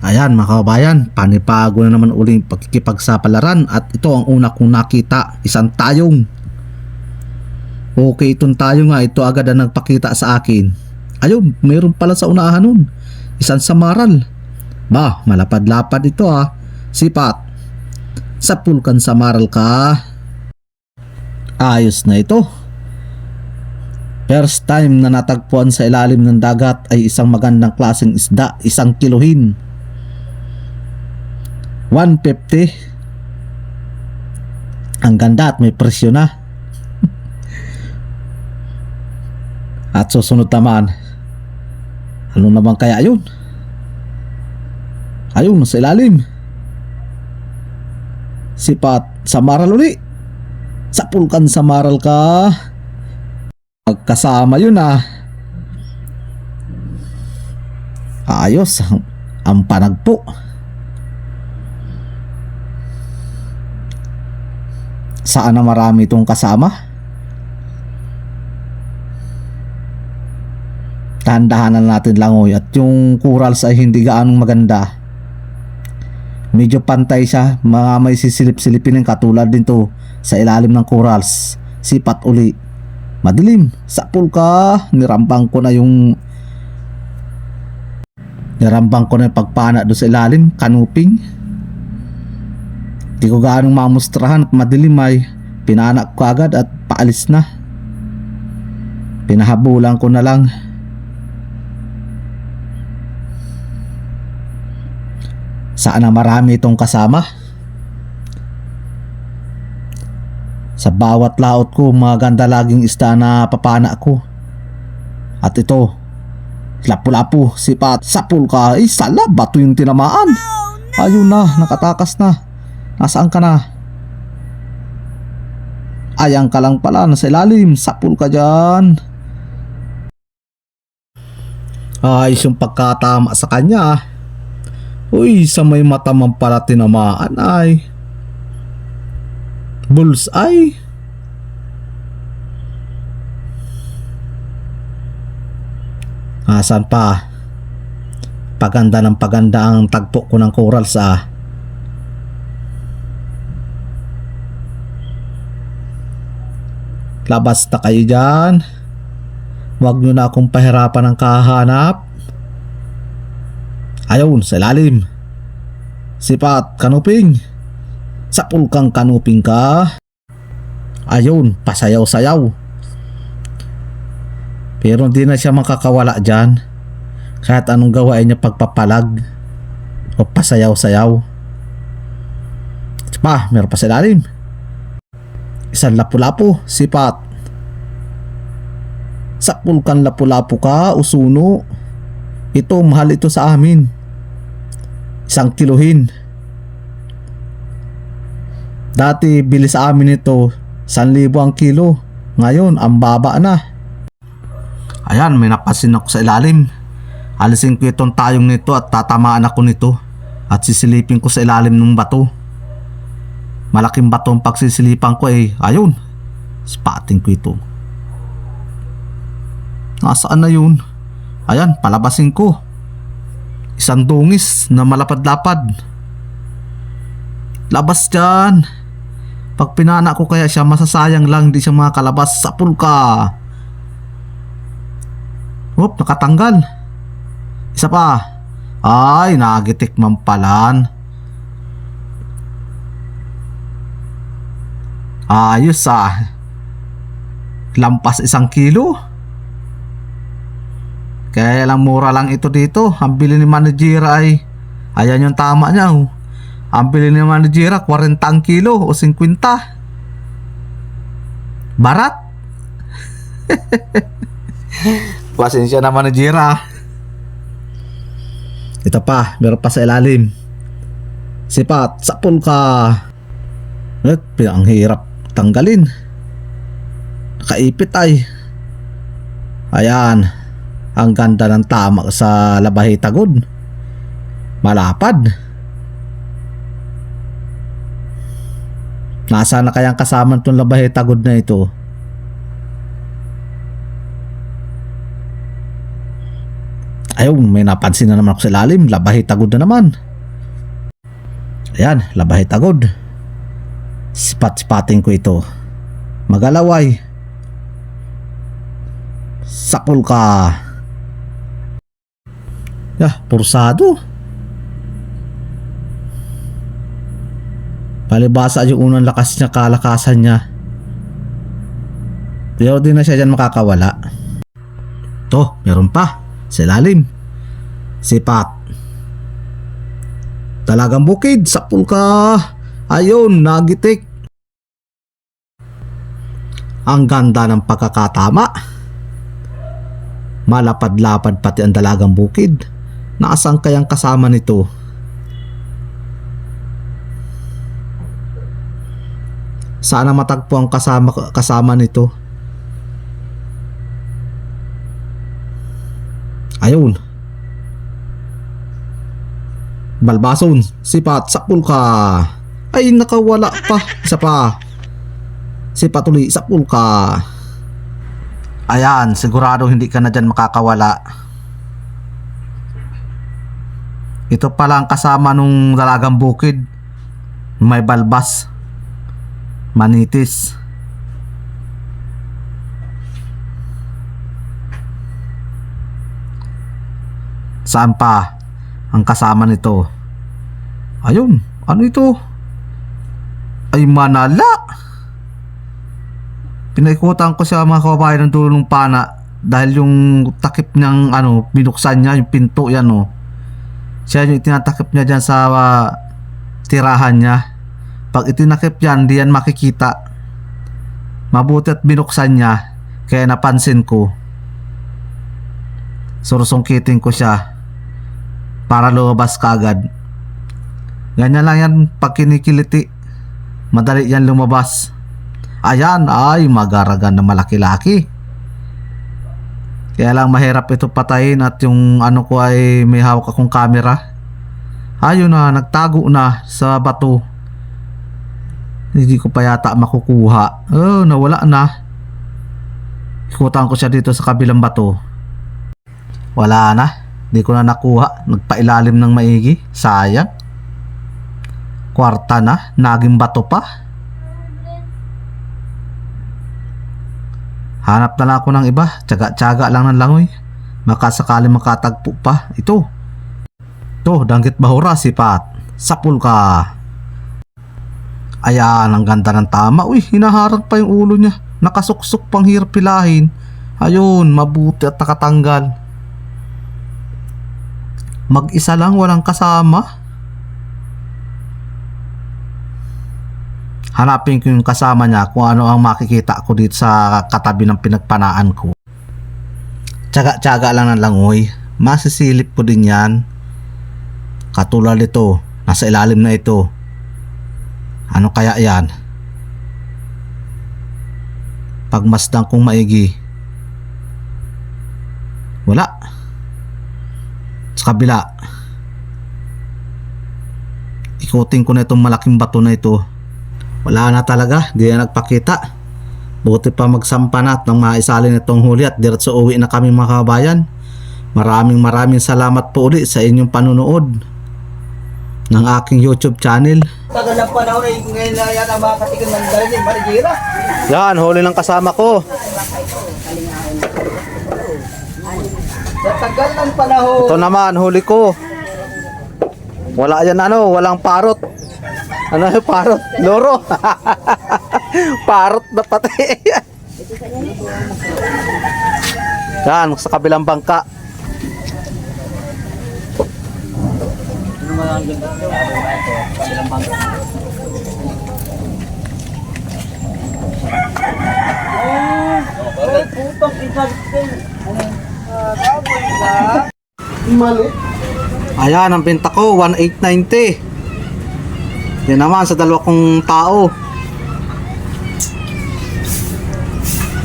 Ayan mga kababayan, panipago na naman uling pagkikipagsapalaran at ito ang una kong nakita, isang tayong. Okay itong tayo nga, ito agad ang nagpakita sa akin. Ayun, mayroon pala sa unahan nun, isang samaral. Ba, malapad-lapad ito ah, sipat. Sa pulkan samaral ka. Ayos na ito. First time na natagpuan sa ilalim ng dagat ay isang magandang klaseng isda, isang kiluhin. 150 ang ganda at may presyo na. At susunod naman ano naman kaya yun? Ayun sa ilalim. Sipat sa maral uli. Sa pulkan sa maral ka. Magkasama yun ah. Ayos ang, ang panagpo saan na marami itong kasama? Dahan-dahanan natin langoy at yung corals ay hindi gaanong maganda. Medyo pantay siya. Mga may sisilip-silipin ng katulad din to sa ilalim ng corals. Sipat uli. Madilim. Sa ka nirambang ko na yung nirambang ko na yung pagpana doon sa ilalim. Kanuping Di ko gaanong mamustrahan at madilim ay pinanak ko agad at paalis na. Pinahabulan ko na lang. Saan na marami itong kasama? Sa bawat laot ko, mga ganda laging isda na papana ko. At ito, lapu-lapu, sipat, sapul ka, eh sala, bato yung tinamaan. Ayun na, nakatakas na. Nasaan ka na? Ayang ka lang pala, nasa ilalim. Sapul ka dyan. Ayos yung pagkatama sa kanya. Uy, sa may mata man pala tinamaan ay. Bullseye. Asan pa? Paganda ng paganda ang tagpo ko ng corals ah. Labas na kayo dyan. Huwag nyo na akong pahirapan ng kahanap. Ayun, sa ilalim. Sipat, kanuping. Sa pulkang kanuping ka. Ayun, pasayaw-sayaw. Pero hindi na siya makakawala dyan. Kahit anong gawain niya pagpapalag. O pasayaw-sayaw. Pa, meron pa sa ilalim. Isang lapu-lapu, sipat. Sa pulkan lapu-lapu ka, usuno. Ito, mahal ito sa amin. Isang kiluhin. Dati, bili sa amin ito, 1,000 ang kilo. Ngayon, ang baba na. Ayan, may napasin ako sa ilalim. Alisin ko itong tayong nito at tatamaan ako nito. At sisilipin ko sa ilalim ng bato. Malaking bato ang pagsisilipan ko eh. Ayun. Spotting ko ito. Nasaan na yun? Ayan, palabasin ko. Isang dungis na malapad-lapad. Labas dyan. Pag pinana ko kaya siya, masasayang lang di siya makakalabas sa pulka. Oop, nakatanggal. Isa pa. Ay, nagitikman palan. Ayos ah. Lampas isang kilo. Kaya lang mura lang ito dito. Ang bili ni manager ay ayan yung tama niya. Oh. Ang bili ni manager 40 ang kilo o 50. Barat. Pasensya na manager ah. Ito pa, meron pa sa ilalim. Sipat, sapul ka. Eh, ang hirap tanggalin. Nakaipit ay. Ayan. Ang ganda ng tama sa labahe tagod. Malapad. Nasa na kayang kasama itong labahe tagod na ito? Ayun, may napansin na naman ako sa ilalim. Labahi tagod na naman. Ayan, labahi Sipat-sipatin ko ito. Magalaway. Sapul ka. Yah, pursado. Palibasa yung unang lakas niya, kalakasan niya. Pero di na siya dyan makakawala. To, meron pa. Sa ilalim. Sipat. Talagang bukid. Sapul ka. Ayun, nagitik. Ang ganda ng pagkakatama. Malapad-lapad pati ang dalagang bukid. Naasang kayang kasama nito? Sana matagpo ang kasama kasama nito. Ayun. Balbason, sipat, sapul ka. Ay, nakawala pa. Isa pa. Sipat uli, sapul ka. Ayan, sigurado hindi ka na dyan makakawala. Ito pala ang kasama nung dalagang bukid. May balbas. Manitis. Saan pa ang kasama nito? Ayun, ano ito? Ay manala. Pinaikutan ko siya mga kababayan ng dulo ng pana dahil yung takip niyang ano, binuksan niya yung pinto yan oh. Siya yung tinatakip niya dyan sa ah, tirahan niya. Pag itinakip yan, di yan makikita. Mabuti at binuksan niya, kaya napansin ko. Surusungkitin ko siya para lumabas kaagad. Ganyan lang yan pag kinikiliti. Madali yan lumabas. Ayan, ay magaragan na malaki-laki. Kaya lang mahirap ito patayin at yung ano ko ay may hawak akong camera. Ayun na, nagtago na sa bato. Hindi ko pa yata makukuha. Oh, nawala na. Ikutan ko siya dito sa kabilang bato. Wala na. Hindi ko na nakuha. Nagpailalim ng maigi. Sayang. Kwarta na. Naging bato pa. Hanap na lang ako ng iba. Tsaga-tsaga lang ng langoy. Makasakali makatagpo pa. Ito. Ito, danggit bahura, sipat. Sapul ka. Ayan, ang ganda ng tama. Uy, hinaharang pa yung ulo niya. Nakasuksok pang hirap pilahin. Ayun, mabuti at nakatanggal. Mag-isa lang, walang kasama. Hanapin ko yung kasama niya kung ano ang makikita ko dito sa katabi ng pinagpanaan ko. Tsaga-tsaga lang ng langoy. Masisilip ko din yan. Katulad ito, nasa ilalim na ito. Ano kaya yan? Pagmasdan kong maigi. Wala. Sa kabila. Ikutin ko na itong malaking bato na ito. Wala na talaga, di na nagpakita. Buti pa magsampa na at nang maisalin itong huli at diretso uwi na kami mga kabayan. Maraming maraming salamat po ulit sa inyong panunood ng aking YouTube channel. Tagal ng panahon ay ngayon na yata makakatigan ng galing ng Marigera. Yan, huli ng kasama ko. Sa tagal ng panahon. Ito naman, huli ko. Wala yan ano, walang parot. Ano yung parot? Loro. parot na pati. yan, sa kabilang bangka. Ay, putang ka. Mali. Ayan, ang benta ko, 1,890. Yan naman sa dalawa kong tao.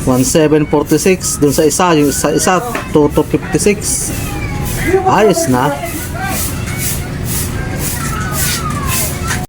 1,746. Dun sa isa, yung sa isa, 2,256. Ayos na.